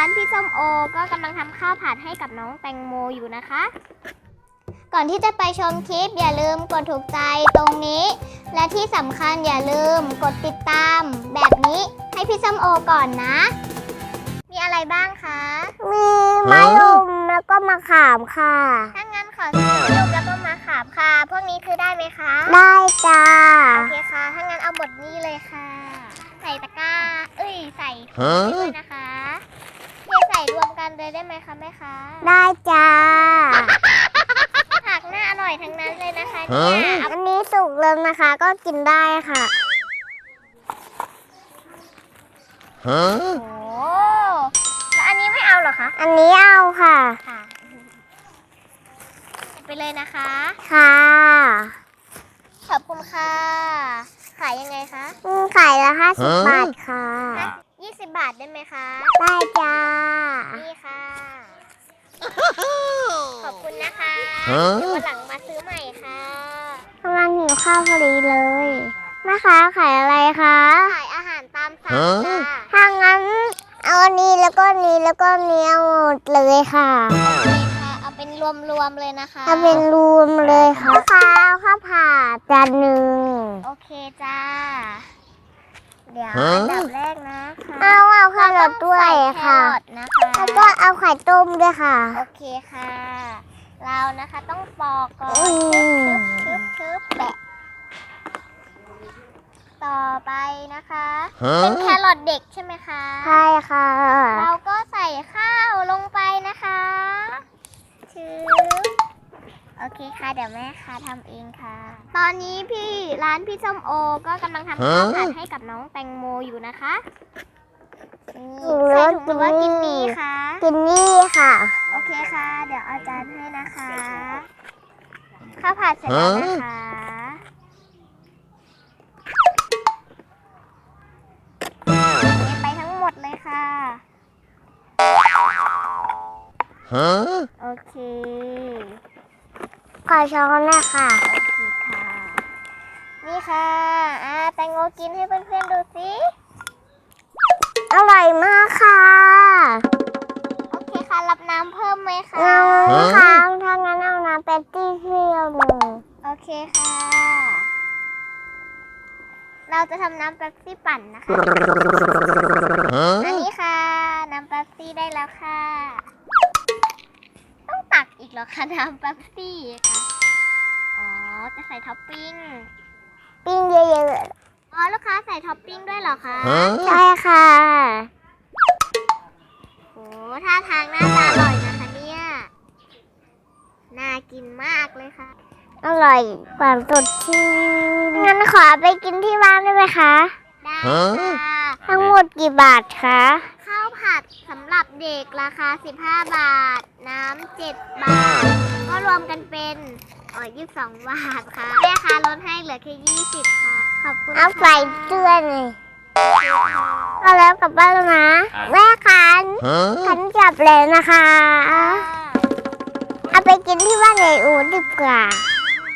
านพี่ส้มโอ ก็กำลังทำข้าวผัดให้กับน้องแตงโมอยู่นะคะ ก่อนที่จะไปชมคลิปอย่าลืมกดถูกใจตรงนี้ และที่สำคัญอย่าลืมกดติดตาม แบบนี้ให้พี่ส้มโอก่อนนะ มีอะไรบ้างคะ มีมะยมแล้วก็มะขามค่ะ ถ้างั้นขอซื้อลูกแล้วก็มาขามค่ะ พวกนี้คือได้ไหมคะ ได้จ้า โอเคค่ะ ถ้างั้นเอาหมดนี้เลยค่ะ ใส่ตะกร้า เอ้ย ใส่ถุงด้วยนะคะเทใส่ร วมกันเลยได้ไหมคะแม่คะได้จ้าผักน่าอร่อยทั้งนั้นเลยนะคะเนี่ยเอาอันนี้สุกแล้วนะคะ ก็กินได้ค่ะโอ้แล้วอันนี้ไม่เอาเหรอคะ อันนี้เอาค่ะ ค่ะไปเลยนะคะ ค่ะ ขอบคุณค่ะ ขายยังไงคะอืมขายละห้าสิบบาทค่ะยี่สิบบาทได้ไหมคะ ได้จ้า นี่ค่ะ ขอบคุณนะคะ ฮะ เดี๋ย ววันหลังมาซื้อใหม่ค่ะกำลังหิวข้าวพอดีเลยแม่ค้าขายอะไรคะขายอาหารตามสั่งฮะค่ะถ้างั้นเอาอันนี้แล้วก็อันนี้แล้วก็อันนี้เอาหมดเลยค่ะโอเคค่ะ เอาเป็นรวมๆเลยนะคะเอาเป็นรวมเลยค่ะข้าวข้าวผัดจานหนึ่งโอเคจ้า เดี๋ยวฮะอันดับแรกนะคะเอาเอาแครอทด้วยเราต้องใส่ค่ะแครอทนะคะแล้วก็เอาไข่ต้มด้วยค่ะ โอเคค่ะ เรานะคะต้องปอกก่อนอืมชึบชึบชึบแบะต่อไปนะคะ เป็นแครอทเด็กใช่ไหมคะ ใช่ค่ะ เราก็ใส่ข้าวลงไปนะคะชึบโอเคค่ะ เดี๋ยวแม่ค่ะทำเองค่ะ ตอนนี้พี่ร้านพี่ส้มโอ ก็กำลังทำข้าวผัดให้กับน้องแตงโมอยู่นะคะนี่ใส่ถุงหรือว่ากินนี่คะ กินนี่ค่ะ โอเคค่ะ เดี๋ยวเอาจารย์ให้นะคะ ข้าวผัดเสร็จแล้วนะคะเทไปทั้งหมดเลยค่ะ Huh? โอเค ขอช้อนนะคะโอเคค่ะ นี่ค่ะ อ่าแตงโมกินให้เพื่อนๆดูสิ คะเอาค่ะถ้างั้นเอาน้ำเป๊ปซี่เที่ยวหนึ่งโอเคค่ะ เราจะทำน้ำเป๊ปซี่ปั่นนะคะ อัน Huh? นี้ค่ะ น้ำเป๊ปซี่ได้แล้วค่ะ ต้องตักอีกเหรอคะน้ำเป๊ปซี่ค่ะอ๋อ จะใส่ท็อปปิ้ง ปิ้งเยอะอ๋อ ลูกค้าใส่ท็อปปิ้งด้วยเหรอคะๆ Huh? ใช่ค่ะ โอ้ท่าทางน่าจะอร่อยนะคะเนี่ยน่า กินมากเลยค่ะ อร่อยกว่าสดชื่นงั้นขอไปกินที่บ้านได้ไหมคะ ได้ฮะค่ะ ทั้งหมดกี่บาทคะ ข้าวผัดสำหรับเด็กราคา 15 บาท น้ำ7บาท ก็รวมกันเป็นอ๋อ22 บาทค่ะแม่ค้าลดให้เหลือแค่20 ค่ะ ขอบคุณเอาค่ะใส่เสื้อหน่อยเอาแล้วกลับบ้านแล้วนะ แม่คันคัน Huh? กลับเลยนะคะค่ะเอา ไปกินที่บ้านในอูดดีกว่า